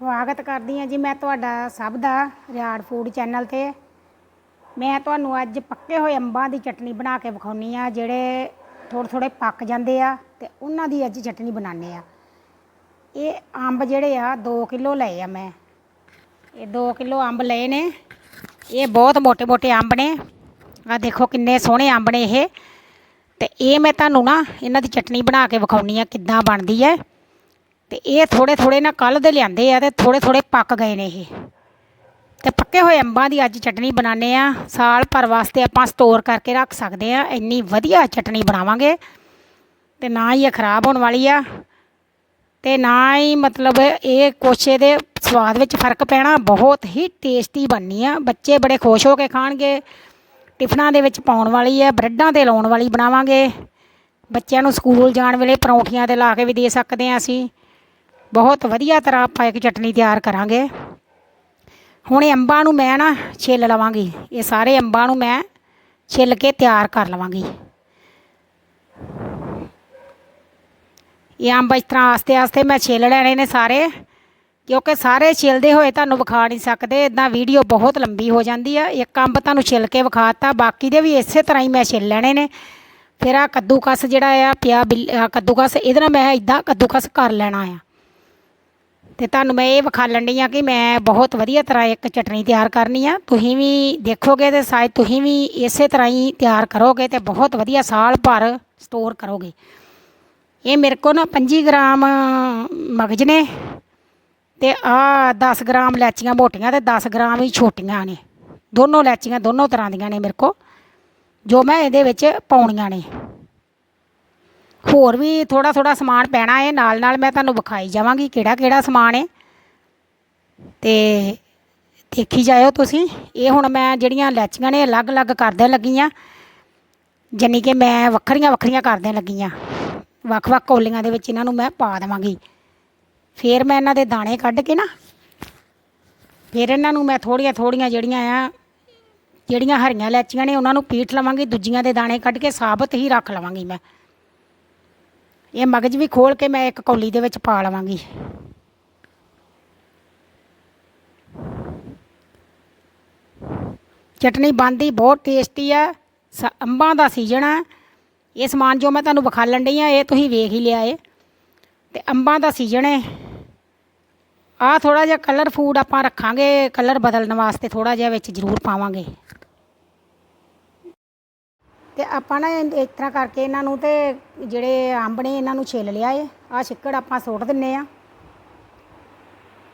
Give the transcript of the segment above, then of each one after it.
ਸਵਾਗਤ ਕਰਦੀ ਹਾਂ ਜੀ। ਮੈਂ ਤੁਹਾਡਾ ਸਭ ਦਾ ਰਿਆੜ ਫੂਡ ਚੈਨਲ ਤੇ। ਮੈਂ ਤੁਹਾਨੂੰ ਅੱਜ ਪੱਕੇ ਹੋਏ ਅੰਬਾਂ ਦੀ ਚਟਨੀ ਬਣਾ ਕੇ ਵਿਖਾਉਣੀ ਆ, ਜਿਹੜੇ ਥੋੜੇ ਥੋੜੇ ਪੱਕ ਜਾਂਦੇ ਆ ਤੇ ਉਹਨਾਂ ਦੀ ਅੱਜ ਚਟਨੀ ਬਣਾਉਣੇ ਆ। ਇਹ ਅੰਬ ਜਿਹੜੇ ਆ 2 ਕਿਲੋ ਲਏ ਆ ਮੈਂ। ਇਹ 2 ਕਿਲੋ ਅੰਬ ਲਏ ਨੇ। ਇਹ ਬਹੁਤ ਮੋਟੇ ਮੋਟੇ ਅੰਬ ਨੇ। ਆ ਦੇਖੋ ਕਿੰਨੇ ਸੋਹਣੇ ਅੰਬ ਨੇ ਇਹ। ਤੇ ਇਹ ਮੈਂ ਤੁਹਾਨੂੰ ਨਾ ਇਹਨਾਂ ਦੀ ਚਟਨੀ ਬਣਾ ਕੇ ਵਿਖਾਉਣੀ ਆ, ਕਿੱਦਾਂ ਬਣਦੀ ਹੈ। ਤੇ ਇਹ ਥੋੜੇ ਥੋੜੇ ਨਾ ਕੱਲ ਦੇ ਲਿਆਂਦੇ ਆ ਤੇ ਥੋੜੇ ਥੋੜੇ ਪੱਕ ਗਏ ਨੇ ਇਹ। ਤੇ ਪੱਕੇ ਹੋਏ ਅੰਬਾਂ ਦੀ ਅੱਜ ਚਟਨੀ ਬਣਾਉਂਦੇ ਆ। ਸਾਲ ਭਰ ਵਾਸਤੇ ਆਪਾਂ ਸਟੋਰ ਕਰਕੇ ਰੱਖ ਸਕਦੇ ਆ। ਇੰਨੀ ਵਧੀਆ ਚਟਨੀ ਬਣਾਵਾਂਗੇ। ਤੇ ਨਾ ਹੀ ਇਹ ਖਰਾਬ ਹੋਣ ਵਾਲੀ ਆ। ਤੇ ਨਾ ਹੀ ਮਤਲਬ ਇਹ ਕੋਸ਼ੇ ਦੇ ਸਵਾਦ ਵਿੱਚ ਫ਼ਰਕ ਪੈਣਾ। ਬਹੁਤ ਹੀ ਟੇਸਟੀ ਬਣਨੀ ਆ। ਬੱਚੇ ਬੜੇ ਖੁਸ਼ ਹੋ ਕੇ ਖਾਣਗੇ। ਟਿਫਨਾਂ ਦੇ ਵਿੱਚ ਪਾਉਣ ਵਾਲੀ ਹੈ ਬ੍ਰੈਡਾਂ ਤੇ ਲਾਉਣ ਵਾਲੀ ਬਣਾਵਾਂਗੇ। ਬੱਚਿਆਂ ਨੂੰ ਸਕੂਲ ਜਾਣ ਵੇਲੇ ਪਰੌਂਠੀਆਂ ਤੇ ਲਾ ਕੇ ਵੀ ਦੇ ਸਕਦੇ ਆ ਅਸੀਂ। ਬਹੁਤ ਵਧੀਆ ਤਰ੍ਹਾਂ ਆਪਾਂ ਇੱਕ ਚਟਨੀ ਤਿਆਰ ਕਰਾਂਗੇ। ਹੁਣ ਇਹ ਅੰਬਾਂ ਨੂੰ ਮੈਂ ਨਾ ਛਿੱਲ ਲਵਾਂਗੀ। ਇਹ ਸਾਰੇ ਅੰਬਾਂ ਨੂੰ ਮੈਂ ਛਿੱਲ ਕੇ ਤਿਆਰ ਕਰ ਲਵਾਂਗੀ। ਇਹ ਅੰਬ ਇਸ ਤਰ੍ਹਾਂ ਆਸਤੇ ਆਸਤੇ ਮੈਂ ਛਿੱਲ ਲੈਣੇ ਨੇ ਸਾਰੇ। ਕਿਉਂਕਿ ਸਾਰੇ ਛਿਲਦੇ ਹੋਏ ਤੁਹਾਨੂੰ ਵਿਖਾ ਨਹੀਂ ਸਕਦੇ। ਇਦਾਂ ਵੀਡੀਓ ਬਹੁਤ ਲੰਬੀ ਹੋ ਜਾਂਦੀ ਆ। ਇੱਕ ਅੰਬ ਤੁਹਾਨੂੰ ਛਿੱਲ ਕੇ ਵਿਖਾਤਾ। ਬਾਕੀ ਦੇ ਵੀ ਇਸੇ ਤਰ੍ਹਾਂ ਹੀ ਮੈਂ ਛਿੱਲ ਲੈਣੇ ਨੇ। ਫਿਰ ਆ ਕੱਦੂਕਸ ਜਿਹੜਾ ਆ, ਪਿਆ ਬਿੱਲ- ਕੱਦੂਕਸ, ਇਹਦੇ ਨਾਲ ਮੈਂ ਇਦਾਂ ਕੱਦੂਕਸ ਕਰ ਲੈਣਾ ਆ। ਤੇ ਤੁਹਾਨੂੰ ਮੈਂ ਇਹ ਵਿਖਾਲਣ ਡਈ ਆ ਕਿ ਮੈਂ ਬਹੁਤ ਵਧੀਆ ਤਰ੍ਹਾਂ ਇੱਕ ਚਟਨੀ ਤਿਆਰ ਕਰਨੀ ਆ। ਤੁਸੀਂ ਵੀ ਦੇਖੋਗੇ ਤੇ ਸ਼ਾਇਦ ਤੁਸੀਂ ਵੀ ਇਸੇ ਤਰ੍ਹਾਂ ਹੀ ਤਿਆਰ ਕਰੋਗੇ ਤੇ ਬਹੁਤ ਵਧੀਆ ਸਾਲ ਭਰ ਸਟੋਰ ਕਰੋਗੇ। ਇਹ ਮੇਰੇ ਕੋਲ ਨਾ 25 ਗ੍ਰਾਮ ਮਗਜ ਨੇ ਤੇ ਆ 10 ਗ੍ਰਾਮ ਲੈਚੀਆਂ ਮੋਟੀਆਂ ਤੇ 10 ਗ੍ਰਾਮ ਹੀ ਛੋਟੀਆਂ ਨੇ। ਦੋਨੋਂ ਲੈਚੀਆਂ ਦੋਨੋਂ ਤਰ੍ਹਾਂ ਦੀਆਂ ਨੇ ਮੇਰੇ ਕੋਲ, ਜੋ ਮੈਂ ਇਹਦੇ ਵਿੱਚ ਪਾਉਣੀਆਂ ਨੇ। ਹੋਰ ਵੀ ਥੋੜਾ ਥੋੜਾ ਸਮਾਨ ਪੈਣਾ ਹੈ ਨਾਲ ਨਾਲ ਮੈਂ ਤੁਹਾਨੂੰ ਵਿਖਾਈ ਜਾਵਾਂਗੀ ਕਿਹੜਾ ਕਿਹੜਾ ਸਮਾਨ ਹੈ ਤੇ ਦੇਖੀ ਜਾਇਓ ਤੁਸੀਂ, ਇਹ ਹੁਣ ਮੈਂ ਜਿਹੜੀਆਂ ਲੈਚੀਆਂ ਨੇ ਅਲੱਗ-ਅਲੱਗ ਕਰਦੇ ਲੱਗੀਆਂ। ਜਾਨੀ ਕਿ ਮੈਂ ਵੱਖਰੀਆਂ ਵੱਖਰੀਆਂ ਕਰਦੇ ਲੱਗੀਆਂ। ਵੱਖ-ਵੱਖ ਕੌਲੀਆਂ ਦੇ ਵਿੱਚ ਇਹਨਾਂ ਨੂੰ ਮੈਂ ਪਾ ਦੇਵਾਂਗੀ। ਫਿਰ ਮੈਂ ਇਹਨਾਂ ਦੇ ਦਾਣੇ ਕੱਢ ਕੇ ਨਾ, ਫਿਰ ਇਹਨਾਂ ਨੂੰ ਮੈਂ ਥੋੜੀਆਂ ਥੋੜੀਆਂ ਜਿਹੜੀਆਂ ਆ, ਜਿਹੜੀਆਂ ਹਰੀਆਂ ਲੈਚੀਆਂ ਨੇ ਉਹਨਾਂ ਨੂੰ ਪੀਟ ਲਵਾਂਗੀ, ਦੂਜੀਆਂ ਦੇ ਦਾਣੇ ਕੱਢ ਕੇ ਸਾਬਤ ਹੀ ਰੱਖ ਲਵਾਂਗੀ ਮੈਂ। ਇਹ ਮਗਜ ਵੀ ਖੋਲ ਕੇ ਮੈਂ ਇੱਕ ਕੌਲੀ ਦੇ ਵਿੱਚ ਪਾ ਲਵਾਂਗੀ। ਚਟਨੀ ਬਣਦੀ ਬਹੁਤ ਟੇਸਟੀ ਆ, ਸ- ਅੰਬਾਂ ਦਾ ਸੀਜ਼ਨ ਆ। ਇਹ ਸਮਾਨ ਜੋ ਮੈਂ ਤੁਹਾਨੂੰ ਵਿਖਾਲਣ ਡਈ ਆ, ਇਹ ਤੁਸੀਂ ਵੇਖ ਹੀ ਲਿਆ ਏ। ਤੇ ਅੰਬਾਂ ਦਾ ਸੀਜ਼ਨ ਹੈ ਆ ਥੋੜਾ ਜਿਹਾ ਕਲਰ ਫੂਡ ਆਪਾਂ ਰੱਖਾਂਗੇ ਕਲਰ ਬਦਲਣ ਵਾਸਤੇ ਥੋੜਾ ਜਿਹਾ ਵਿੱਚ ਜ਼ਰੂਰ ਪਾਵਾਂਗੇ। ਤੇ ਆਪਾਂ ਨਾ ਇਹ- ਇਸ ਤਰ੍ਹਾਂ ਕਰਕੇ ਇਹਨਾਂ ਨੂੰ ਤੇ ਜਿਹੜੇ ਅੰਬ ਨੇ ਇਹਨਾਂ ਨੂੰ ਛਿੱਲ ਲਿਆ ਏ। ਆ ਛਿੱਕੜ ਆਪਾਂ ਸੁੱਟ ਦਿੰਨੇ ਆ।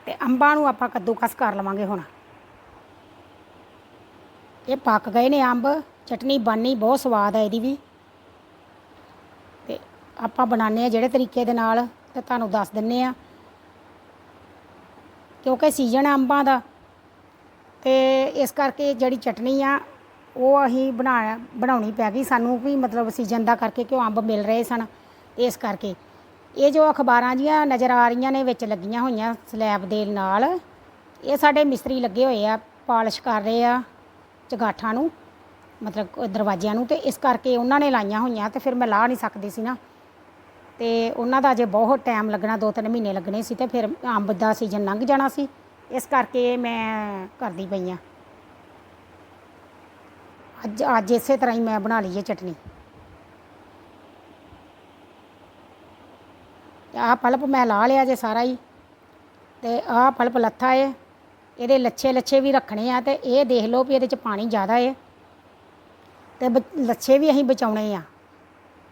ਤੇ ਅੰਬਾਂ ਨੂੰ ਆਪਾਂ ਕੱਦੂਕਸ ਕਰ ਲਵਾਂਗੇ ਹੁਣ। ਇਹ ਪੱਕ ਗਏ ਨੇ ਅੰਬ। ਚਟਨੀ ਬਣਨੀ ਬਹੁਤ ਸਵਾਦ ਹੈ ਇਹਦੀ ਵੀ। ਤੇ ਆਪਾਂ ਬਣਾਉਂਦੇ ਆ ਜਿਹੜੇ ਤਰੀਕੇ ਦੇ ਨਾਲ ਤੇ ਤੁਹਾਨੂੰ ਦੱਸ ਦਿੰਨੇ ਆ। ਕਿਉਂਕਿ ਸੀਜ਼ਨ ਹੈ ਅੰਬਾਂ ਦਾ। ਤੇ ਇਸ ਕਰਕੇ ਜਿਹੜੀ ਚਟਨੀ ਆ ਉਹ ਅਸੀਂ ਬਣਾ ਬਣਾਉਣੀ ਪੈ ਗਈ ਸਾਨੂੰ ਵੀ ਮਤਲਬ ਸੀਜ਼ਨ ਦਾ ਕਰਕੇ ਕਿਉਂ ਅੰਬ ਮਿਲ ਰਹੇ ਸਨ ਇਸ ਕਰਕੇ। ਇਹ ਜੋ ਅਖਬਾਰਾਂ ਜੀਆਂ ਨਜ਼ਰ ਆ ਰਹੀਆਂ ਨੇ, ਵਿੱਚ ਲੱਗੀਆਂ ਹੋਈਆਂ ਸਲੈਬ ਦੇ ਨਾਲ, ਇਹ ਸਾਡੇ ਮਿਸਤਰੀ ਲੱਗੇ ਹੋਏ ਆ, ਪਾਲਿਸ਼ ਕਰ ਰਹੇ ਆ ਚਗਾਠਾਂ ਨੂੰ, ਮਤਲਬ ਦਰਵਾਜ਼ਿਆਂ ਨੂੰ ਤੇ ਇਸ ਕਰਕੇ ਉਹਨਾਂ ਨੇ ਲਾਈਆਂ ਹੋਈਆਂ ਤੇ ਫਿਰ ਮੈਂ ਲਾ ਨਹੀਂ ਸਕਦੀ ਸੀ ਨਾ। ਤੇ ਉਹਨਾਂ ਦਾ ਅਜੇ ਬਹੁਤ ਟਾਈਮ ਲੱਗਣਾ ਦੋ ਤਿੰਨ ਮਹੀਨੇ ਲੱਗਣੇ ਸੀ ਤੇ ਫਿਰ ਅੰਬ ਦਾ ਸੀਜ਼ਨ ਲੰਘ ਜਾਣਾ ਸੀ। ਇਸ ਕਰਕੇ ਮੈਂ ਕਰਦੀ ਪਈ ਆ। ਅੱਜ ਅੱਜ ਇਸੇ ਤਰ੍ਹਾਂ ਹੀ ਮੈਂ ਬਣਾ ਲਈ ਹੈ ਚਟਨੀ। ਆਹ ਪਲਪ ਮੈਂ ਲਾ ਲਿਆ ਜੇ ਸਾਰਾ ਹੀ, ਤੇ ਆਹ ਪਲਪ ਲੱਥਾ ਏ, ਇਹਦੇ ਲੱਛੇ ਲੱਛੇ ਵੀ ਰੱਖਣੇ ਆ ਤੇ ਇਹ ਦੇਖ ਲਓ ਵੀ ਇਹਦੇ ਚ ਪਾਣੀ ਜ਼ਿਆਦਾ ਏ, ਤੇ ਬ- ਲੱਛੇ ਵੀ ਅਸੀਂ ਬਚਾਉਣੇ ਆ।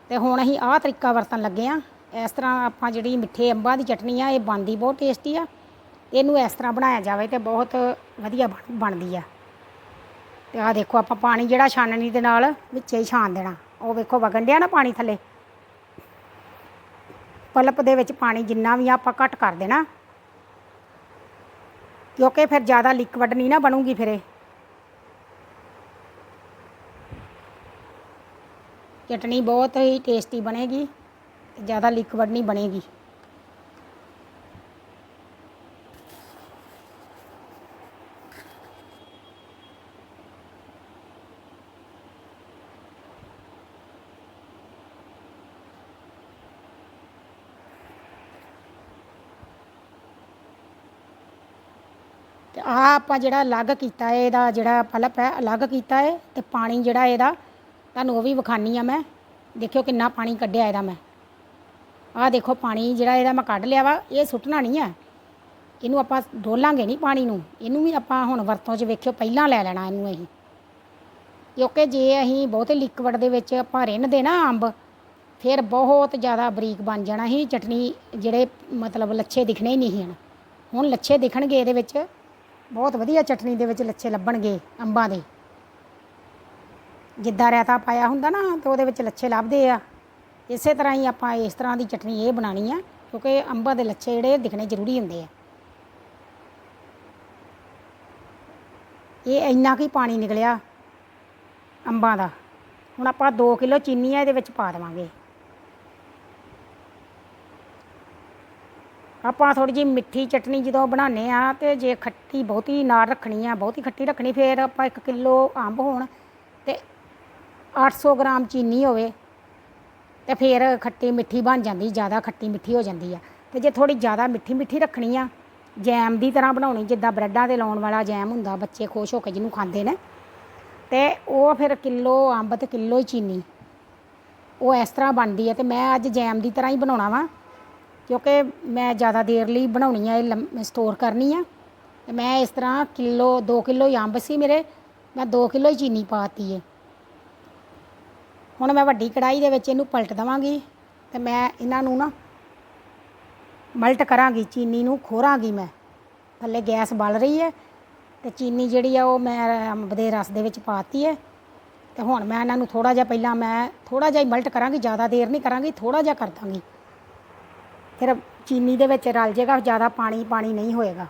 ਤੇ ਹੁਣ ਅਸੀਂ ਆਹ ਤਰੀਕਾ ਵਰਤਣ ਲੱਗੇ ਆ, ਇਸ ਤਰ੍ਹਾਂ ਆਪਾਂ ਜਿਹੜੀ ਮਿੱਠੇ ਅੰਬਾਂ ਦੀ ਚਟਨੀ ਆ, ਇਹ ਬਣਦੀ ਬਹੁਤ ਟੇਸਟੀ ਆ, ਇਹਨੂੰ ਇਸ ਤਰ੍ਹਾਂ ਬਣਾਇਆ ਜਾਵੇ ਤੇ ਬਹੁਤ ਵਧੀਆ ਬਣ- ਬਣਦੀ ਆ। ਤੇ ਆਹ ਦੇਖੋ ਆਪਾਂ ਪਾਣੀ ਜਿਹੜਾ ਛਾਨਣੀ ਦੇ ਨਾਲ ਵਿੱਚੇ ਹੀ ਛਾਣ ਦੇਣਾ। ਉਹ ਵੇਖੋ ਵਗਣ ਡਿਆ ਨਾ ਪਾਣੀ ਥੱਲੇ। ਪਲਪ ਦੇ ਵਿੱਚ ਪਾਣੀ ਜਿੰਨਾ ਵੀ ਆ ਆਪਾਂ ਘੱਟ ਕਰ ਦੇਣਾ। ਕਿਉਂਕਿ ਫਿਰ ਜ਼ਿਆਦਾ ਲਿਕਵਿਡ ਨਹੀਂ ਨਾ ਬਣੂਗੀ ਫਿਰ ਇਹ। ਚਟਨੀ ਬਹੁਤ ਹੀ ਟੇਸਟੀ ਬਣੇਗੀ ਤੇ ਜ਼ਿਆਦਾ ਲਿਕਵਿਡ ਨਹੀਂ ਬਣੇਗੀ। ਤੇ ਆਹ ਆਪਾਂ ਜਿਹੜਾ ਅਲੱਗ ਕੀਤਾ ਹੈ, ਇਹਦਾ ਜਿਹੜਾ ਪਲਪ ਹੈ, ਅਲੱਗ ਕੀਤਾ ਹੈ ਤੇ ਪਾਣੀ ਜਿਹੜਾ ਇਹਦਾ, ਤੁਹਾਨੂੰ ਉਹ ਵੀ ਵਿਖਾਨੀ ਆ ਮੈਂ। ਦੇਖਿਓ ਕਿੰਨਾ ਪਾਣੀ ਕੱਢਿਆ ਇਹਦਾ ਮੈਂ। ਆਹ ਦੇਖੋ ਪਾਣੀ ਜਿਹੜਾ ਇਹਦਾ ਮੈਂ ਕੱਢ ਲਿਆ ਵਾ, ਇਹ ਸੁੱਟਣਾ ਨਹੀਂ ਆ ਇਹਨੂੰ ਆਪਾਂ ਡੋਲਾਂਗੇ ਨਹੀਂ ਪਾਣੀ ਨੂੰ। ਇਹਨੂੰ ਵੀ ਆਪਾਂ ਹੁਣ ਵਰਤੋਂ 'ਚ ਵੇਖਿਓ, ਪਹਿਲਾਂ ਲੈ ਲੈਣਾ ਇਹਨੂੰ ਅਸੀਂ। ਕਿਉਂਕਿ ਜੇ ਅਸੀਂ ਬਹੁਤੇ ਲਿਕਵਿਡ ਦੇ ਵਿੱਚ ਆਪਾਂ ਰਿੰਨਦੇ ਨਾ ਅੰਬ, ਫਿਰ ਬਹੁਤ ਜ਼ਿਆਦਾ ਬਰੀਕ ਬਣ ਜਾਣਾ ਸੀ। ਚਟਨੀ ਜਿਹੜੇ ਮਤਲਬ ਲੱਛੇ ਦਿਖਣੇ ਹੀ ਨਹੀਂ ਹਨ ਹੁਣ ਲੱਛੇ ਦਿਖਣਗੇ ਇਹਦੇ ਵਿੱਚ। ਬਹੁਤ ਵਧੀਆ ਚਟਨੀ ਦੇ ਵਿੱਚ ਲੱਛੇ ਲੱਭਣਗੇ ਅੰਬਾਂ ਦੇ। ਜਿੱਦਾਂ ਰਾਇਤਾ ਪਾਇਆ ਹੁੰਦਾ ਨਾ, ਤੇ ਉਹਦੇ ਵਿੱਚ ਲੱਛੇ ਲੱਭਦੇ ਆ। ਇਸੇ ਤਰ੍ਹਾਂ ਹੀ ਆਪਾਂ ਇਸ ਤਰ੍ਹਾਂ ਦੀ ਚਟਨੀ ਇਹ ਬਣਾਣੀ ਆ, ਕਿਉਂਕਿ ਅੰਬਾਂ ਦੇ ਲੱਛੇ ਜਿਹੜੇ ਦਿਖਣੇ ਜ਼ਰੂਰੀ ਹੁੰਦੇ ਆ। ਇਹ ਇੰਨਾ ਕੀ ਪਾਣੀ ਨਿਕਲਿਆ ਅੰਬਾਂ ਦਾ। ਹੁਣ ਆਪਾਂ 2 ਕਿਲੋ ਚੀਨੀ ਆ, ਇਹਦੇ ਵਿੱਚ ਪਾ ਦੇਵਾਂਗੇ। ਆਪਾਂ ਥੋੜੀ ਜਿਹੀ ਮਿੱਠੀ ਚਟਨੀ ਜਦੋਂ ਬਣਾਉਂਦੇ ਆ ਤੇ ਜੇ ਖੱਟੀ ਬਹੁਤੀ ਨਾਲ ਰੱਖਣੀ ਆ, ਬਹੁਤੀ ਖੱਟੀ ਰੱਖਣੀ, ਫਿਰ ਆਪਾਂ 1 ਕਿਲੋ ਅੰਬ ਹੋਣ ਤੇ 800 ਗ੍ਰਾਮ ਚੀਨੀ ਹੋਵੇ ਤੇ ਫਿਰ ਖੱਟੀ ਮਿੱਠੀ ਬਣ ਜਾਂਦੀ, ਜ਼ਿਆਦਾ ਖੱਟੀ ਮਿੱਠੀ ਹੋ ਜਾਂਦੀ ਆ। ਤੇ ਜੇ ਥੋੜੀ ਜ਼ਿਆਦਾ ਮਿੱਠੀ ਮਿੱਠੀ ਰੱਖਣੀ ਆ, ਜੈਮ ਦੀ ਤਰ੍ਹਾਂ ਬਣਾਉਣੀ, ਜਿੱਦਾਂ ਬ੍ਰੈਡਾਂ ਤੇ ਲਾਉਣ ਵਾਲਾ ਜੈਮ ਹੁੰਦਾ, ਬੱਚੇ ਖੁਸ਼ ਹੋ ਕੇ ਜਿਹਨੂੰ ਖਾਂਦੇ ਨੇ, ਤੇ ਉਹ ਫਿਰ ਕਿਲੋ ਅੰਬ ਤੇ ਕਿਲੋ ਹੀ ਚੀਨੀ, ਉਹ ਇਸ ਤਰ੍ਹਾਂ ਬਣਦੀ ਹੈ ਤੇ ਮੈਂ ਅੱਜ ਜੈਮ ਦੀ ਤਰ੍ਹਾਂ ਹੀ ਬਣਾਉਣਾ ਵਾ। ਕਿਉਂਕਿ ਮੈਂ ਜ਼ਿਆਦਾ ਦੇਰ ਲਈ ਬਣਾਉਣੀ ਆ, ਇਹ ਸਟੋਰ ਕਰਨੀ ਆ। ਤੇ ਮੈਂ ਇਸ ਤਰ੍ਹਾਂ ਕਿਲੋ 2 ਕਿਲੋ ਹੀ ਅੰਬ ਸੀ ਮੇਰੇ, ਮੈਂ 2 ਕਿਲੋ ਹੀ ਚੀਨੀ ਪਾਤੀ ਹੈ ਹੁਣ ਮੈਂ ਵੱਡੀ ਕੜਾਈ ਦੇ ਵਿੱਚ ਇਹਨੂੰ ਪਲਟ ਦਵਾਂਗੀ ਤੇ ਮੈਂ ਇਹਨਾਂ ਨੂੰ ਨਾ ਮਲਟ ਕਰਾਂਗੀ, ਚੀਨੀ ਨੂੰ ਖੋਰਾਂਗੀ ਮੈਂ। ਥੱਲੇ ਗੈਸ ਬਲ ਰਹੀ ਹੈ ਤੇ ਚੀਨੀ ਜਿਹੜੀ ਆ ਉਹ ਮੈਂ ਅੰਬ ਦੇ ਰਸ ਦੇ ਵਿੱਚ ਪਾਤੀ ਹੈ ਤੇ ਹੁਣ ਮੈਂ ਇਹਨਾਂ ਨੂੰ ਥੋੜਾ ਜਿਹਾ ਪਹਿਲਾਂ ਮੈਂ ਥੋੜਾ ਜਿਹਾ ਹੀ ਮਲਟ ਕਰਾਂਗੀ, ਜ਼ਿਆਦਾ ਦੇਰ ਨਹੀਂ ਕਰਾਂਗੀ ਥੋੜਾ ਜਿਹਾ ਕਰ ਦਾਂਗੀ। ਫਿਰ ਚੀਨੀ ਦੇ ਵਿੱਚ ਰਲ ਜਾਏਗਾ, ਜ਼ਿਆਦਾ ਪਾਣੀ ਪਾਣੀ ਨਹੀਂ ਹੋਏਗਾ।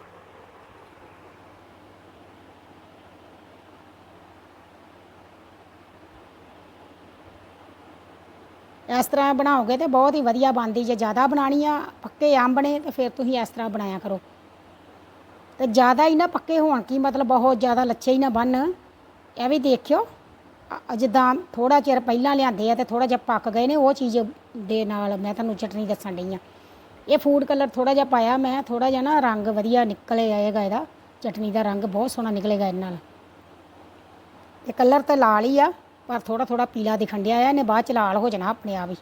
ਇਸ ਤਰ੍ਹਾਂ ਬਣਾਓਗੇ ਤੇ ਬਹੁਤ ਹੀ ਵਧੀਆ ਬਣਦੀ, ਜੇ ਜ਼ਿਆਦਾ ਬਣਾਣੀ ਆ, ਪੱਕੇ ਅੰਬ ਨੇ, ਤੇ ਫਿਰ ਤੁਸੀਂ ਇਸ ਤਰ੍ਹਾਂ ਬਣਾਇਆ ਕਰੋ। ਤੇ ਜ਼ਿਆਦਾ ਹੀ ਨਾ ਪੱਕੇ ਹੋਣ ਕੀ ਮਤਲਬ, ਬਹੁਤ ਜ਼ਿਆਦਾ ਲੱਛੇ ਹੀ ਨਾ ਬਣ ਇਹ ਵੀ ਦੇਖਿਓ ਜਿੱਦਾਂ ਥੋੜਾ ਚਿਰ ਪਹਿਲਾਂ ਲਿਆਂਦੇ ਆ ਤੇ ਥੋੜਾ ਜਿਹਾ ਪੱਕ ਗਏ ਨੇ, ਉਹ ਚੀਜ਼ ਦੇ ਨਾਲ ਮੈਂ ਤੁਹਾਨੂੰ ਚਟਨੀ ਦੱਸਣ ਡਈ ਆ। ਇਹ ਫੂਡ ਕਲਰ ਥੋੜਾ ਜਿਹਾ ਪਾਇਆ ਮੈਂ ਥੋੜਾ ਜਿਹਾ ਨਾ ਰੰਗ ਵਧੀਆ ਨਿਕਲੇ ਆਏਗਾ ਇਹਦਾ। ਚਟਨੀ ਦਾ ਰੰਗ ਬਹੁਤ ਸੋਹਣਾ ਨਿਕਲੇਗਾ ਇਹਨਾਂ ਨਾਲ। ਇਹ ਕਲਰ ਤਾਂ ਲਾਲ ਹੀ ਆ, ਪਰ ਥੋੜਾ ਥੋੜਾ ਪੀਲਾ ਦਿਖਣ ਡਿਆ ਆ, ਇਹਨੇ ਬਾਅਦ ਚ ਲਾਲ ਹੋ ਜਾਣਾ ਆਪਣੇ ਆਪ ਹੀ।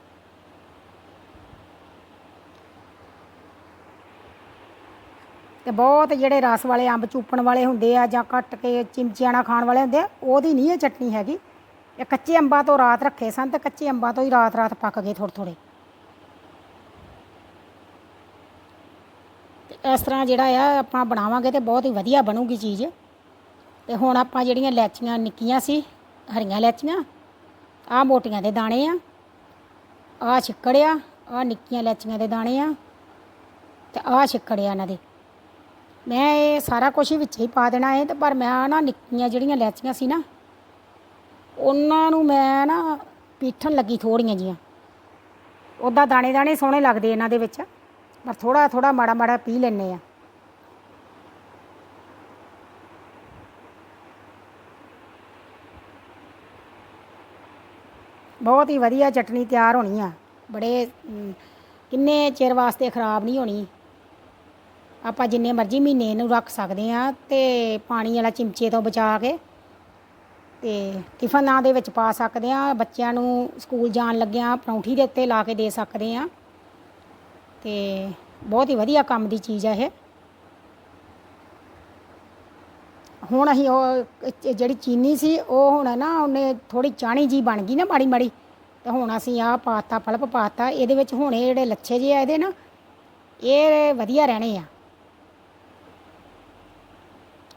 ਤੇ ਬਹੁਤ ਜਿਹੜੇ ਰਸ ਵਾਲੇ ਅੰਬ ਚੂਪਣ ਵਾਲੇ ਹੁੰਦੇ ਆ, ਜਾਂ ਕੱਟ ਕੇ ਚਿਮਚਿਆਂ ਨਾਲ ਖਾਣ ਵਾਲੇ ਹੁੰਦੇ ਆ, ਉਹਦੀ ਨਹੀਂ ਇਹ ਚਟਨੀ ਹੈਗੀ। ਇਹ ਕੱਚੇ ਅੰਬਾਂ ਤੋਂ ਰਾਤ ਰੱਖੇ ਸਨ, ਤੇ ਕੱਚੇ ਅੰਬਾਂ ਤੋਂ ਹੀ ਰਾਤ ਰਾਤ ਪੱਕ ਗਏ ਥੋੜ੍ਹੇ ਥੋੜ੍ਹੇ ਇਸ ਤਰ੍ਹਾਂ ਜਿਹੜਾ ਆ, ਆਪਾਂ ਬਣਾਵਾਂਗੇ ਤੇ ਬਹੁਤ ਹੀ ਵਧੀਆ ਬਣੂਗੀ ਚੀਜ਼। ਤੇ ਹੁਣ ਆਪਾਂ ਜਿਹੜੀਆਂ ਲੈਚੀਆਂ ਨਿੱਕੀਆਂ ਸੀ, ਹਰੀਆਂ ਲੈਚੀਆਂ, ਆਹ ਮੋਟੀਆਂ ਦੇ ਦਾਣੇ ਆ, ਆਹ ਛਿੱਕੜ ਆ, ਆਹ ਨਿੱਕੀਆਂ ਲੈਚੀਆਂ ਦੇ ਦਾਣੇ ਆ, ਤੇ ਆਹ ਛਿੱਕੜ ਆ ਇਹਨਾਂ ਦੇ। ਮੈਂ ਇਹ ਸਾਰਾ ਕੁਝ ਹੀ ਵਿੱਚ ਹੀ ਪਾ ਦੇਣਾ ਹੈ ਤੇ ਪਰ ਮੈਂ ਨਾ ਨਿੱਕੀਆਂ ਜਿਹੜੀਆਂ ਲੈਚੀਆਂ ਸੀ ਨਾ, ਉਹਨਾਂ ਨੂੰ ਮੈਂ ਨਾ ਪੀਠਣ ਲੱਗੀ ਥੋੜੀਆਂ ਜੀਆਂ ਉੱਦਾਂ ਦਾਣੇ ਦਾਣੇ ਸੋਹਣੇ ਲੱਗਦੇ ਇਹਨਾਂ ਦੇ ਵਿੱਚ। ਪਰ ਥੋੜਾ ਥੋੜਾ ਮਾੜਾ ਮਾੜਾ ਪੀ ਲੈਨੇ ਆ ਬਹੁਤ ਹੀ ਵਧੀਆ ਚਟਨੀ ਤਿਆਰ ਹੋਣੀ ਆ। ਬੜੇ ਕਿੰਨੇ ਚਿਰ ਵਾਸਤੇ ਖਰਾਬ ਨਹੀਂ ਹੋਣੀ। ਆਪਾਂ ਜਿੰਨੇ ਮਰਜ਼ੀ ਮਹੀਨੇ ਇਹਨੂੰ ਰੱਖ ਸਕਦੇ ਆ ਤੇ ਪਾਣੀ ਵਾਲਾ ਚਿਮਚੇ ਤੋਂ ਬਚਾ ਕੇ ਤੇ ਟਿਫਨਾਂ ਦੇ ਵਿੱਚ ਪਾ ਸਕਦੇ ਆ ਬੱਚਿਆਂ ਨੂੰ ਸਕੂਲ ਜਾਣ ਲੱਗਿਆਂ ਪਰੌਂਠੀ ਦੇ ਉੱਤੇ ਲਾ ਕੇ ਦੇ ਸਕਦੇ ਆ ਤੇ ਬਹੁਤ ਹੀ ਵਧੀਆ ਕੰਮ ਦੀ ਚੀਜ਼ ਆ ਇਹ। ਹੁਣ ਅਸੀਂ ਉਹ ਜਿਹੜੀ ਚੀਨੀ ਸੀ, ਉਹ ਹੁਣ ਨਾ ਉਹਨੇ ਥੋੜੀ ਚਾਣੀ ਜੀ ਬਣ ਗਈ ਨਾ ਮਾੜੀ ਮਾੜੀ। ਤੇ ਹੁਣ ਅਸੀਂ ਆਹ ਪਾਤਾ ਪਲਪ ਪਾਤਾ, ਇਹਦੇ ਵਿੱਚ ਹੁਣ ਇਹ ਜਿਹੜੇ ਲੱਛੇ ਜਿਹੇ ਆ ਇਹਦੇ ਨਾ, ਇਹ ਵਧੀਆ ਰਹਿਣੇ ਆ।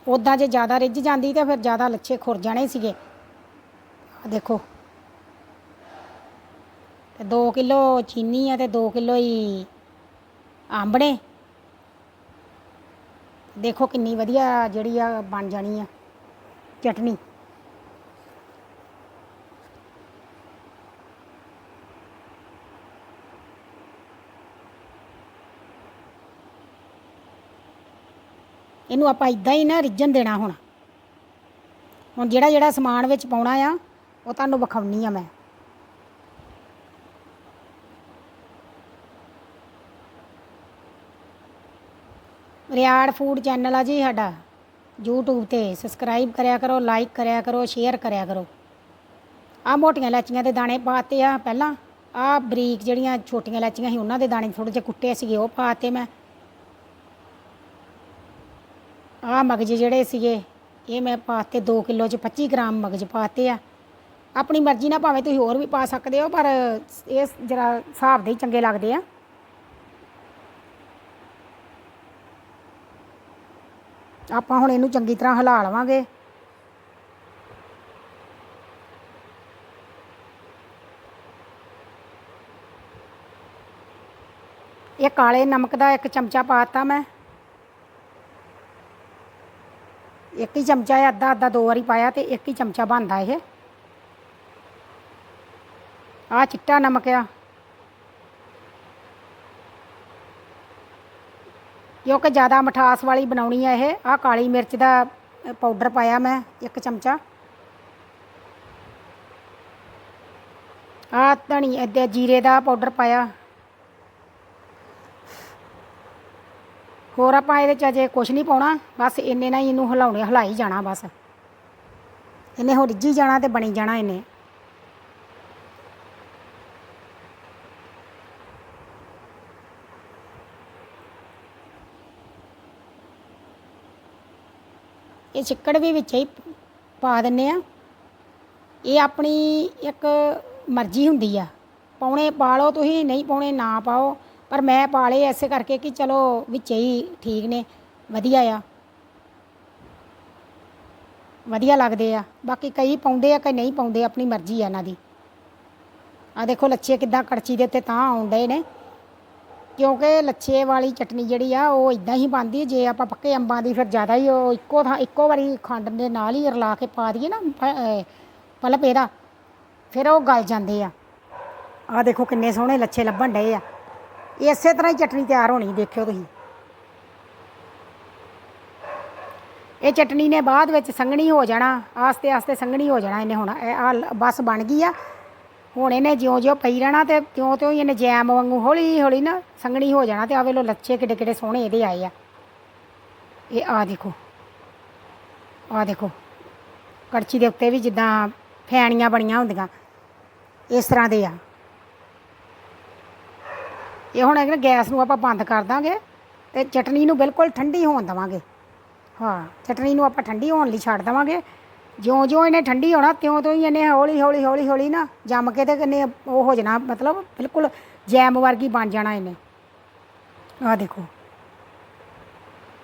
ਉਦਾਂ ਜੇ ਜ਼ਿਆਦਾ ਰਿੱਝ ਜਾਂਦੀ ਤਾਂ ਫਿਰ ਜ਼ਿਆਦਾ ਲੱਛੇ ਖੁਰ ਜਾਣੇ ਸੀਗੇ। ਆ ਦੇਖੋ। ਤੇ 2 ਕਿਲੋ ਚੀਨੀ ਆ ਤੇ 2 ਕਿਲੋ ਹੀ ਅੰਬ ਦੇਖੋ ਕਿੰਨੀ ਵਧੀਆ ਜਿਹੜੀ ਆ ਬਣ ਜਾਣੀ ਆ ਚਟਨੀ। ਇਹਨੂੰ ਆਪਾਂ ਇਦਾਂ ਹੀ ਨਾ ਰਿੱਝਣ ਦੇਣਾ ਹੁਣ। ਹੁਣ ਜਿਹੜਾ ਜਿਹੜਾ ਸਮਾਨ ਵਿੱਚ ਪਾਉਣਾ ਆ, ਉਹ ਤੁਹਾਨੂੰ ਵਿਖਾਉਣੀ ਆ ਮੈਂ। ਰਿਆੜ ਫੂਡ ਚੈਨਲ ਆ ਜੀ ਸਾਡਾ। YouTube ਤੇ ਸਬਸਕ੍ਰਾਈਬ ਕਰਿਆ ਕਰੋ ਲਾਈਕ ਕਰਿਆ ਕਰੋ ਸ਼ੇਅਰ ਕਰਿਆ ਕਰੋ। ਆ ਮੋਟੀਆਂ ਇਲਾਚੀਆਂ ਦੇ ਦਾਣੇ ਪਾਤੇ ਆ ਪਹਿਲਾਂ। ਆ ਬਰੀਕ ਜਿਹੜੀਆਂ ਛੋਟੀਆਂ ਇਲਾਚੀਆਂ ਸੀ, ਉਹਨਾਂ ਦੇ ਦਾਣੇ ਥੋੜੇ ਜਿਹੇ ਕੁੱਟੇ ਸੀਗੇ, ਉਹ ਪਾਤੇ ਮੈਂ। ਆ ਮਗਜ ਜਿਹੜੇ ਸੀਗੇ, ਇਹ ਮੈਂ ਪਾਤੇ 2 ਕਿਲੋ ਚ 25 ਗ੍ਰਾਮ ਮਗਜ ਪਾਤੇ ਆ। ਆਪਣੀ ਮਰਜ਼ੀ ਨਾਲ ਭਾਵੇਂ ਤੁਸੀਂ ਹੋਰ ਵੀ ਪਾ ਸਕਦੇ ਹੋ, ਪਰ ਇਹ ਜਰਾ ਹਿਸਾਬ ਦੇ ਹੀ ਚੰਗੇ ਲੱਗਦੇ ਆ। ਆਪਾਂ ਹੁਣ ਇਹਨੂੰ ਚੰਗੀ ਤਰ੍ਹਾਂ ਹਿਲਾ ਲਵਾਂਗੇ। ਇਹ ਕਾਲੇ ਨਮਕ ਦਾ ਇੱਕ ਚਮਚਾ ਪਾਤਾ ਮੈਂ। ਇੱਕ ਹੀ ਚਮਚਾ ਹੈ ਅੱਧਾ ਅੱਧਾ ਦੋ ਵਾਰੀ ਪਾਇਆ ਤੇ ਇੱਕ ਹੀ ਚਮਚਾ ਬਣਦਾ ਇਹ। ਆ ਚਿੱਟਾ ਨਮਕ ਆ। ਕਿਉਂਕਿ ਜ਼ਿਆਦਾ ਮਠਾਸ ਵਾਲੀ ਬਣਾਉਣੀ ਹੈ ਇਹ। ਆ ਕਾਲੀ ਮਿਰਚ ਦਾ ਪਾਊਡਰ ਪਾਇਆ ਮੈਂ ਇੱਕ ਚਮਚਾ। ਆ ਧਣੀ, ਇਹਦੇ ਜੀਰੇ ਦਾ ਪਾਊਡਰ ਪਾਇਆ। ਹੋਰ ਆਪਾਂ ਇਹਦੇ ਚ ਅਜੇ ਕੁਝ ਨਹੀਂ ਪਾਉਣਾ, ਬਸ ਇੰਨੇ ਨਾਲ ਹੀ ਇਹਨੂੰ ਹਿਲਾਉਣੇ, ਹਿਲਾਈ ਜਾਣਾ ਬਸ। ਇਹਨੇ ਹੋ ਰਿੱਝੀ ਜਾਣਾ ਤੇ ਬਣੀ ਜਾਣਾ ਇਹਨੇ। ਇਹ ਚਿੱਕੜ ਵੀ ਵਿੱਚ ਹੀ ਪਾ ਦਿੰਨੇ ਆ। ਇਹ ਆਪਣੀ ਇੱਕ ਮਰਜ਼ੀ ਹੁੰਦੀ ਆ। ਪਾਉਣੇ ਪਾ ਲਓ ਤੁਸੀਂ, ਨਹੀਂ ਪਾਉਣੇ ਨਾ ਪਾਓ। ਪਰ ਮੈਂ ਪਾ ਲਏ ਐਸੇ ਕਰਕੇ ਕਿ ਚਲੋ ਵਿੱਚ ਹੀ ਠੀਕ ਨੇ, ਵਧੀਆ ਆ। ਵਧੀਆ ਲੱਗਦੇ ਆ। ਬਾਕੀ ਕਈ ਪਾਉਂਦੇ ਆ, ਕਈ ਨਹੀਂ ਪਾਉਂਦੇ, ਆਪਣੀ ਮਰਜ਼ੀ ਆ ਇਹਨਾਂ ਦੀ। ਆ ਦੇਖੋ, ਲੱਛੇ ਕਿੱਦਾਂ ਕੜਛੀ ਦੇ ਉੱਤੇ ਤਾਂ ਆਉਂਦੇ ਨੇ। ਕਿਉਂਕਿ ਲੱਛੇ ਵਾਲੀ ਚਟਨੀ ਜਿਹੜੀ ਆ, ਉਹ ਇਦਾਂ ਹੀ ਬਣਦੀ ਜੇ ਆਪਾਂ ਪੱਕੇ ਅੰਬਾਂ ਦੀ ਫਿਰ ਜ਼ਿਆਦਾ ਹੀ ਉਹ ਇੱਕੋ ਥਾਂ, ਇੱਕੋ ਵਾਰੀ ਖੰਡ ਦੇ ਨਾਲ ਹੀ ਰਲਾ ਕੇ ਪਾ ਦਈਏ ਨਾ ਪਲਪ ਇਹਦਾ, ਫਿਰ ਉਹ ਗਲ ਜਾਂਦੇ ਆ। ਆ ਦੇਖੋ ਕਿੰਨੇ ਸੋਹਣੇ ਲੱਛੇ ਲੱਭਣ ਡਏ ਆ। ਇਸੇ ਤਰ੍ਹਾਂ ਹੀ ਚਟਨੀ ਤਿਆਰ ਹੋਣੀ, ਦੇਖਿਓ ਤੁਸੀਂ। ਇਹ ਚਟਨੀ ਨੇ ਬਾਅਦ ਵਿੱਚ ਸੰਘਣੀ ਹੋ ਜਾਣਾ ਆਸਤੇ ਆਸਤੇ ਸੰਘਣੀ ਹੋ ਜਾਣਾ ਇਹਨੇ ਹੁਣ। ਇਹ ਆ ਬਸ ਬਣ ਗਈ ਆ। ਹੁਣ ਇਹਨੇ ਜਿਉਂ ਜਿਉਂ ਪਈ ਰਹਿਣਾ ਤੇ ਤਿਉਂ ਤਿਉਂ ਹੀ ਇਹਨੇ ਜੈਮ ਵਾਂਗੂ ਹੌਲੀ ਹੌਲੀ ਨਾ ਸੰਘਣੀ ਹੋ ਜਾਣਾ ਤੇ ਆ ਵੇਲੋ ਲੱਚੇ ਕਿੱਡੇ ਕਿੱਡੇ ਸੋਹਣੇ ਇਹਦੇ ਆਏ ਆ। ਇਹ ਆ ਦੇਖੋ ਆ ਦੇਖੋ, ਕੜਛੀ ਦੇ ਉੱਤੇ ਵੀ ਜਿੱਦਾਂ ਫੈਣੀਆਂ ਬਣੀਆਂ ਹੁੰਦੀਆਂ, ਇਸ ਤਰ੍ਹਾਂ ਦੇ ਆ। ਇਹ ਹੁਣ ਹੈਗਾ ਗੈਸ ਨੂੰ ਆਪਾਂ ਬੰਦ ਕਰ ਦਾਂਗੇ ਤੇ ਚਟਨੀ ਨੂੰ ਬਿਲਕੁਲ ਠੰਡੀ ਹੋਣ ਦਵਾਂਗੇ। ਹਾਂ, ਚਟਨੀ ਨੂੰ ਆਪਾਂ ਠੰਡੀ ਹੋਣ ਲਈ ਛੱਡ ਦਵਾਂਗੇ ਜਿਉਂ ਜਿਉਂ ਇਹਨੇ ਠੰਡੀ ਹੋਣਾ, ਤਿਉਂ ਤਿਉਂ ਹੀ ਇਹਨੇ ਹੌਲੀ ਹੌਲੀ ਹੌਲੀ ਹੌਲੀ ਨਾ ਜੰਮ ਕੇ ਤੇ ਕਿੰਨੇ ਉਹ ਹੋ ਜਾਣਾ, ਮਤਲਬ ਬਿਲਕੁਲ ਜੈਮ ਵਰਗੀ ਬਣ ਜਾਣਾ ਇਹਨੇ। ਆਹ ਦੇਖੋ।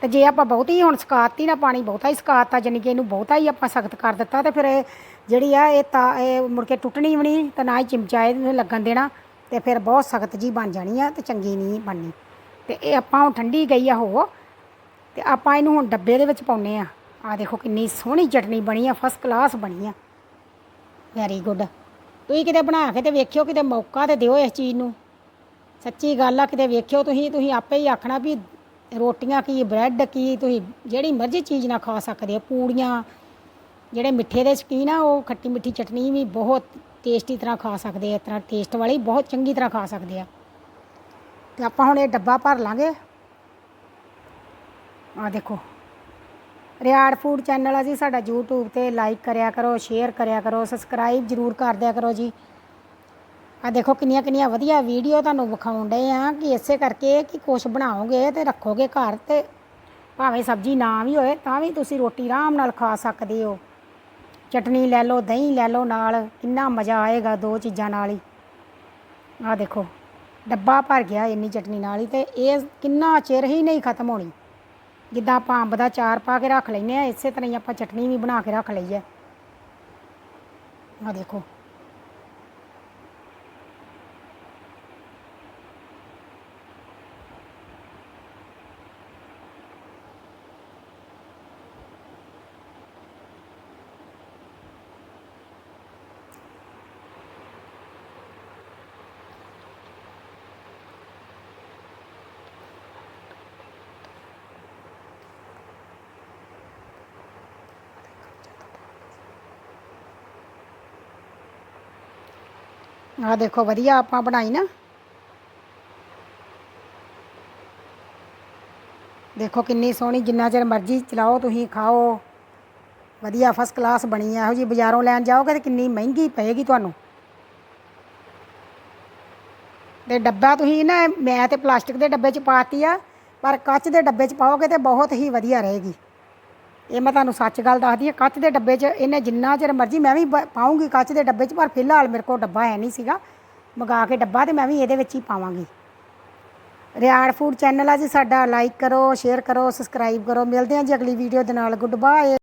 ਤੇ ਜੇ ਆਪਾਂ ਬਹੁਤੀ ਹੁਣ ਸਕਾਤੀ ਨਾ, ਪਾਣੀ ਬਹੁਤਾ ਹੀ ਸਕਾਤਾ ਜਾਨੀ ਕਿ ਇਹਨੂੰ ਬਹੁਤਾ ਹੀ ਆਪਾਂ ਸਖਤ ਕਰ ਦਿੱਤਾ, ਤੇ ਫਿਰ ਇਹ ਜਿਹੜੀ ਆ, ਇਹ ਤਾਂ ਇਹ ਮੁੜ ਕੇ ਟੁੱਟਣੀ ਵੀ ਨਹੀਂ, ਤੇ ਨਾ ਹੀ ਚਿਮਚਾ ਇਹਨੂੰ ਲੱਗਣ ਦੇਣਾ, ਤੇ ਫਿਰ ਬਹੁਤ ਸਖਤ ਜੀ ਬਣ ਜਾਣੀ ਆ, ਤੇ ਚੰਗੀ ਨਹੀਂ ਬਣਨੀ। ਤੇ ਇਹ ਆਪਾਂ ਹੁਣ ਠੰਡੀ ਗਈ ਆ ਹੋ ਤੇ ਆਪਾਂ ਇਹਨੂੰ ਹੁਣ ਡੱਬੇ ਦੇ ਵਿੱਚ ਪਾਉਨੇ ਆ। ਆ ਦੇਖੋ ਕਿੰਨੀ ਸੋਹਣੀ ਚਟਨੀ ਬਣੀ ਆ ਫਸਟ ਕਲਾਸ ਬਣੀ ਆ। ਵੈਰੀ ਗੁੱਡ ਤੁਸੀਂ ਕਿਤੇ ਬਣਾ ਕੇ ਤੇ ਵੇਖਿਓ, ਕਿਤੇ ਮੌਕਾ ਤੇ ਦਿਓ ਇਸ ਚੀਜ਼ ਨੂੰ। ਸੱਚੀ ਗੱਲ ਆ, ਕਿਤੇ ਵੇਖਿਓ ਤੁਸੀਂ ਤੁਸੀਂ ਆਪੇ ਹੀ ਆਖਣਾ ਵੀ ਰੋਟੀਆਂ ਕੀ, ਬ੍ਰੈਡ ਕੀ, ਤੁਸੀਂ ਜਿਹੜੀ ਮਰਜ਼ੀ ਚੀਜ਼ ਨਾਲ ਖਾ ਸਕਦੇ ਹੋ, ਪੂੜੀਆਂ, ਜਿਹੜੇ ਮਿੱਠੇ ਦੇ ਸ਼ੌਕੀਨ ਆ, ਉਹ ਖੱਟੀ ਮਿੱਠੀ ਚਟਨੀ ਵੀ ਬਹੁਤ ਟੇਸਟੀ ਤਰ੍ਹਾਂ ਖਾ ਸਕਦੇ ਆ, ਇਸ ਤਰ੍ਹਾਂ ਟੇਸਟ ਵਾਲੀ ਬਹੁਤ ਚੰਗੀ ਤਰ੍ਹਾਂ ਖਾ ਸਕਦੇ ਆ। ਤੇ ਆਪਾਂ ਹੁਣ ਇਹ ਡੱਬਾ ਭਰ ਲਾਂਗੇ। ਆ ਦੇਖੋ। ਰਿਆੜ ਫੂਡ ਚੈਨਲ ਆ ਜੀ, ਸਾਡਾ YouTube ਤੇ ਲਾਈਕ ਕਰਿਆ ਕਰੋ ਸ਼ੇਅਰ ਕਰਿਆ ਕਰੋ ਸਬਸਕ੍ਰਾਈਬ ਜਰੂਰ ਕਰ ਦਿਆ ਕਰੋ ਜੀ। ਆ ਦੇਖੋ ਕਿੰਨੀਆਂ ਕਿੰਨੀਆਂ ਵਧੀਆ ਵੀਡੀਓ ਤੁਹਾਨੂੰ ਵਿਖਾਉਣ ਡਏ ਆ ਕਿ ਇਸੇ ਕਰਕੇ ਕਿ ਕੁਛ ਬਣਾਓਗੇ ਤੇ ਰੱਖੋਗੇ ਘਰ ਤੇ। ਭਾਵੇਂ ਸਬਜ਼ੀ ਨਾ ਵੀ ਹੋਏ, ਤਾਂ ਵੀ ਤੁਸੀਂ ਰੋਟੀ ਆਰਾਮ ਨਾਲ ਖਾ ਸਕਦੇ ਹੋ। ਚਟਨੀ ਲੈ ਲਓ, ਦਹੀਂ ਲੈ ਲਓ ਨਾਲ, ਕਿੰਨਾ ਮਜ਼ਾ ਆਏਗਾ ਦੋ ਚੀਜ਼ਾਂ ਨਾਲ ਹੀ। ਆ ਦੇਖੋ, ਡੱਬਾ ਭਰ ਗਿਆ ਇੰਨੀ ਚਟਨੀ ਨਾਲ ਹੀ ਤੇ ਇਹ ਕਿੰਨਾ ਚਿਰ ਹੀ ਨਹੀਂ ਖਤਮ ਹੋਣੀ। ਜਿੱਦਾਂ ਆਪਾਂ ਅੰਬ ਦਾ ਚਾਰ ਪਾ ਕੇ ਰੱਖ ਲੈਨੇ ਆ, ਇਸੇ ਤਰ੍ਹਾਂ ਹੀ ਆਪਾਂ ਚਟਨੀ ਵੀ ਬਣਾ ਕੇ ਰੱਖ ਲਈ ਹੈ ਆ ਦੇਖੋ। ਆ ਦੇਖੋ ਵਧੀਆ ਆਪਾਂ ਬਣਾਈ ਨਾ। ਦੇਖੋ ਕਿੰਨੀ ਸੋਹਣੀ, ਜਿੰਨਾ ਚਿਰ ਮਰਜ਼ੀ ਚਲਾਓ, ਤੁਸੀਂ ਖਾਓ। ਵਧੀਆ ਫਸਟ ਕਲਾਸ ਬਣੀ ਹੈ ਇਹੋ ਜੀ ਬਾਜ਼ਾਰੋਂ ਲੈਣ ਜਾਓਗੇ ਤੇ ਕਿੰਨੀ ਮਹਿੰਗੀ ਪਏਗੀ ਤੁਹਾਨੂੰ। ਤੇ ਡੱਬਾ ਤੁਸੀਂ ਨਾ, ਮੈਂ ਤੇ ਪਲਾਸਟਿਕ ਦੇ ਡੱਬੇ 'ਚ ਪਾਤੀ ਆ, ਪਰ ਕੱਚ ਦੇ ਡੱਬੇ 'ਚ ਪਾਓਗੇ ਤੇ ਬਹੁਤ ਹੀ ਵਧੀਆ ਰਹੇਗੀ। ਇਹ ਮੈਂ ਤੁਹਾਨੂੰ ਸੱਚ ਗੱਲ ਦੱਸਦੀ ਆ ਕੱਚ ਦੇ ਡੱਬੇ 'ਚ ਇਹਨੇ ਜਿੰਨਾ ਚਿਰ ਮਰਜ਼ੀ ਮੈਂ ਵੀ ਬ- ਪਾਊਂਗੀ ਕੱਚ ਦੇ ਡੱਬੇ 'ਚ, ਪਰ ਫਿਲਹਾਲ ਮੇਰੇ ਕੋਲ ਡੱਬਾ ਹੈ ਨਹੀਂ ਸੀਗਾ। ਮੰਗਾ ਕੇ ਡੱਬਾ ਤੇ ਮੈਂ ਵੀ ਇਹਦੇ ਵਿੱਚ ਹੀ ਪਾਵਾਂਗੀ। ਰਿਆੜ ਫੂਡ ਚੈਨਲ ਆ ਜੀ, ਸਾਡਾ ਲਾਈਕ ਕਰੋ ਸ਼ੇਅਰ ਕਰੋ ਸਬਸਕ੍ਰਾਈਬ ਕਰੋ। ਮਿਲਦੇ ਹਾਂ ਜੀ ਅਗਲੀ ਵੀਡੀਓ ਦੇ ਨਾਲ। Good bye